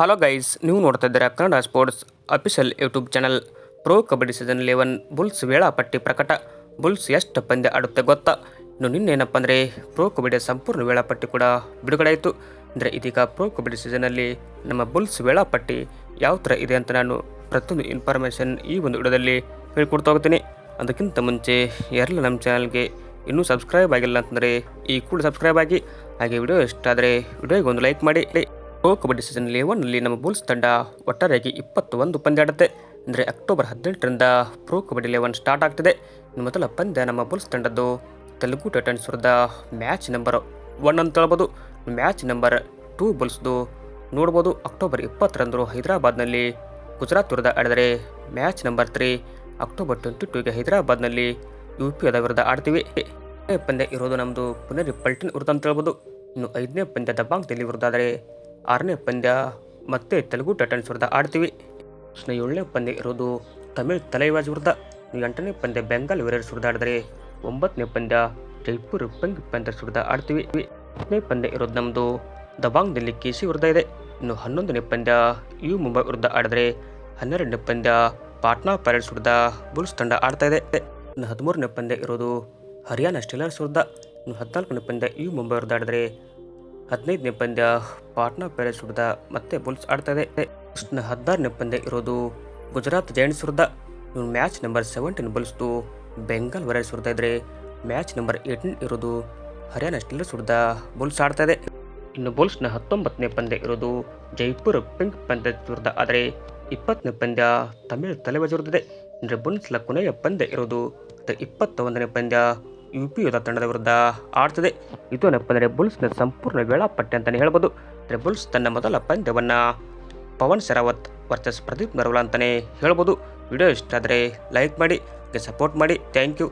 Hello guys ನೀವು ನೋಡ್ತಾ ಇದ್ದೀರಾ Kannada sports official YouTube channel pro kabaddi season eleven Bulls ವೇಳಾಪಟ್ಟಿ ಪ್ರಕಟ. ಬುಲ್ಸ್ ಎಷ್ಟು ಪಂದ್ಯ ಆಡುತ್ತೆ ಗೊತ್ತಾ? ಇನ್ನು ನಿನ್ನೇನಪ್ಪ ಅಂದರೆ ಪ್ರೋ ಕಬಡ್ಡಿಯ ಸಂಪೂರ್ಣ ವೇಳಾಪಟ್ಟಿ ಕೂಡ ಬಿಡುಗಡೆ ಆಯಿತು. ಅಂದರೆ ಇದೀಗ ಪ್ರೋ ಕಬಡ್ಡಿ ಸೀಸನಲ್ಲಿ ನಮ್ಮ ಬುಲ್ಸ್ ವೇಳಾಪಟ್ಟಿ ಯಾವ ಥರ ಇದೆ ಅಂತ ನಾನು ಪ್ರತಿಯೊಂದು ಇನ್ಫಾರ್ಮೇಷನ್ ಈ ಒಂದು ವಿಡಿಯೋದಲ್ಲಿ ಹೇಳ್ಕೊಡ್ತಾ ಹೋಗ್ತೀನಿ. ಅದಕ್ಕಿಂತ ಮುಂಚೆ ಯಾರೆಲ್ಲ ನಮ್ಮ ಚಾನಲ್ಗೆ ಇನ್ನೂ ಸಬ್ಸ್ಕ್ರೈಬ್ ಆಗಿಲ್ಲ ಅಂತಂದರೆ ಈ ಕೂಡ ಸಬ್ಸ್ಕ್ರೈಬ್ ಆಗಿ. ಹಾಗೆ ವಿಡಿಯೋ ಇಷ್ಟ ಆದರೆ ವಿಡಿಯೋಗೆ ಒಂದು ಲೈಕ್ ಮಾಡಿ. ಪ್ರೋ ಕಬಡ್ಡಿ ಸೀಸನ್ ಲೆವೆನ್ನಲ್ಲಿ ನಮ್ಮ ಬುಲ್ಸ್ ತಂಡ ಒಟ್ಟಾರೆಯಾಗಿ ಇಪ್ಪತ್ತೊಂದು ಪಂದ್ಯ ಆಡುತ್ತೆ. ಅಂದರೆ ಅಕ್ಟೋಬರ್ ಹದಿನೆಂಟರಿಂದ ಪ್ರೋ ಕಬಡ್ಡಿ ಲೆವೆನ್ ಸ್ಟಾರ್ಟ್ ಆಗ್ತಿದೆ. ಇನ್ನು ಮೊದಲ ಪಂದ್ಯ ನಮ್ಮ ಬುಲ್ಸ್ ತಂಡದ್ದು ತೆಲುಗು ಟೈಟನ್ಸ್ ವಿರುದ್ಧ ಮ್ಯಾಚ್ ನಂಬರ್ ಒನ್ ಅಂತ ಹೇಳ್ಬೋದು. ಮ್ಯಾಚ್ ನಂಬರ್ ಟೂ ಬುಲ್ಸ್ದು ನೋಡ್ಬೋದು. ಅಕ್ಟೋಬರ್ ಇಪ್ಪತ್ತರಂದು ಹೈದರಾಬಾದ್ನಲ್ಲಿ ಗುಜರಾತ್ ವಿರುದ್ಧ ಆಡಿದರೆ match number three October twenty ಟೂಗೆ ಹೈದರಾಬಾದ್ನಲ್ಲಿ ಯು ಪಿ ಅದ ವಿರುದ್ಧ ಆಡ್ತೀವಿ. ಪಂದ್ಯ ಇರೋದು ನಮ್ಮದು ಪುನರ್ ಪಲ್ಟನ್ ವಿರುದ್ಧ ಅಂತ ಹೇಳ್ಬೋದು. ಇನ್ನು ಐದನೇ ಪಂದ್ಯ ದಬಾಂಗ್ ದಿಲ್ಲಿ ವಿರುದ್ಧ ಆದರೆ ಆರನೇ ಪಂದ್ಯ ಮತ್ತೆ ತೆಲುಗು ಟೈಟನ್ಸ್ ವಿರುದ್ಧ ಆಡ್ತೀವಿ. ಇನ್ನು ಏಳನೇ ಪಂದ್ಯ ಇರೋದು ತಮಿಳ್ ತಲೈವಾಜ್ ವಿರುದ್ಧ ಎಂಟನೇ ಪಂದ್ಯ ಬೆಂಗಾಲ್ ವೇರಿಯರ್ಸ್ ವಿರುದ್ಧ ಆಡಿದರೆ ಒಂಬತ್ತನೇ ಪಂದ್ಯ ಜೈಪುರ್ ಪಂಗ್ ಪ್ಯಾಂಥರ್ಸ್ ವಿರುದ್ಧ ಆಡ್ತೀವಿ. ಹತ್ತನೇ ಪಂದ್ಯ ಇರೋದು ನಮ್ಮದು ದಬಾಂಗ್ನಲ್ಲಿ ಕೆ ಸಿ ವಿರುದ್ಧ ಇದೆ. ಇನ್ನು ಹನ್ನೊಂದನೇ ಪಂದ್ಯ ಯು ಮುಂಬೈ ವಿರುದ್ಧ ಆಡಿದ್ರೆ ಹನ್ನೆರಡನೇ ಪಂದ್ಯ ಪಾಟ್ನಾ ಪೈರೇಟ್ಸ್ ವಿರುದ್ಧ ಬುಲ್ಸ್ ತಂಡ ಆಡ್ತಾ ಇದೆ. ಇನ್ನು ಹದಿಮೂರನೇ ಪಂದ್ಯ ಇರೋದು ಹರಿಯಾಣ ಸ್ಟೀಲರ್ಸ್ ವಿರುದ್ಧ ಇನ್ನು ಹದಿನಾಲ್ಕನೇ ಪಂದ್ಯ ಯು ಮುಂಬೈ ವಿರುದ್ಧ ಆಡಿದ್ರೆ ಹದಿನೈದನೇ ಪಂದ್ಯ ಪಾಟ್ನಾ ಪ್ಯಾಲೇಸ್ ವಿರುದ್ಧ ಮತ್ತೆ ಬುಲ್ಸ್ ಆಡ್ತಾ ಇದೆ ಹದಿನಾರನೇ ಪಂದ್ಯ ಇರೋದು ಗುಜರಾತ್ ಜೈಂಟ್ಸ್ ವಿರುದ್ಧ ಇನ್ನು ಮ್ಯಾಚ್ ನಂಬರ್ ಸೆವೆಂಟೀನ್ ಬುಲ್ಸ್ದು ಬೆಂಗಾಲ್ ವರೈಸ್ ವಿರುದ್ಧ ಇದ್ರೆ ಮ್ಯಾಚ್ ನಂಬರ್ ಏಯ್ಟೀನ್ ಇರೋದು ಹರಿಯಾಣ ಸ್ಟೀಲರ್ಸ್ ವಿರುದ್ಧ ಬುಲ್ಸ್ ಆಡ್ತಾ ಇದೆ ಇನ್ನು ಬುಲ್ಸ್ನ ಹತ್ತೊಂಬತ್ತನೇ ಪಂದ್ಯ ಇರೋದು ಜೈಪುರ್ ಪಿಂಕ್ ಪಂದ್ಯ ವಿರುದ್ಧ ಆದರೆ ಇಪ್ಪತ್ತನೇ ಪಂದ್ಯ ತಮಿಳು ತಲೆಬಾಜ್ ವಿರುದ್ಧ ಅಂದರೆ ಬುಲ್ಸ್ನ ಕೊನೆಯ ಪಂದ್ಯ ಇರೋದು ಇಪ್ಪತ್ತ ಒಂದನೇ ಪಂದ್ಯ ಯು ಪಿ ಯುದ್ಧ ತಂಡದ ವಿರುದ್ಧ ಆಡ್ತಿದೆ. ಇದು ಏನಪ್ಪ ಅಂದರೆ ಬುಲ್ಸ್ನ ಸಂಪೂರ್ಣ ವೇಳಾಪಟ್ಟಿ ಅಂತಲೇ ಹೇಳ್ಬೋದು. ಅಂದರೆ ಬುಲ್ಸ್ ತನ್ನ ಮೊದಲ ಪಂದ್ಯವನ್ನು ಪವನ್ ಶರಾವತ್ ವರ್ಸಸ್ ಪ್ರದೀಪ್ ನರ್ವಲ ಅಂತಲೇ ಹೇಳ್ಬೋದು. ವಿಡಿಯೋ ಇಷ್ಟ ಆದರೆ ಲೈಕ್ ಮಾಡಿ ಸಪೋರ್ಟ್ ಮಾಡಿ. Thank you.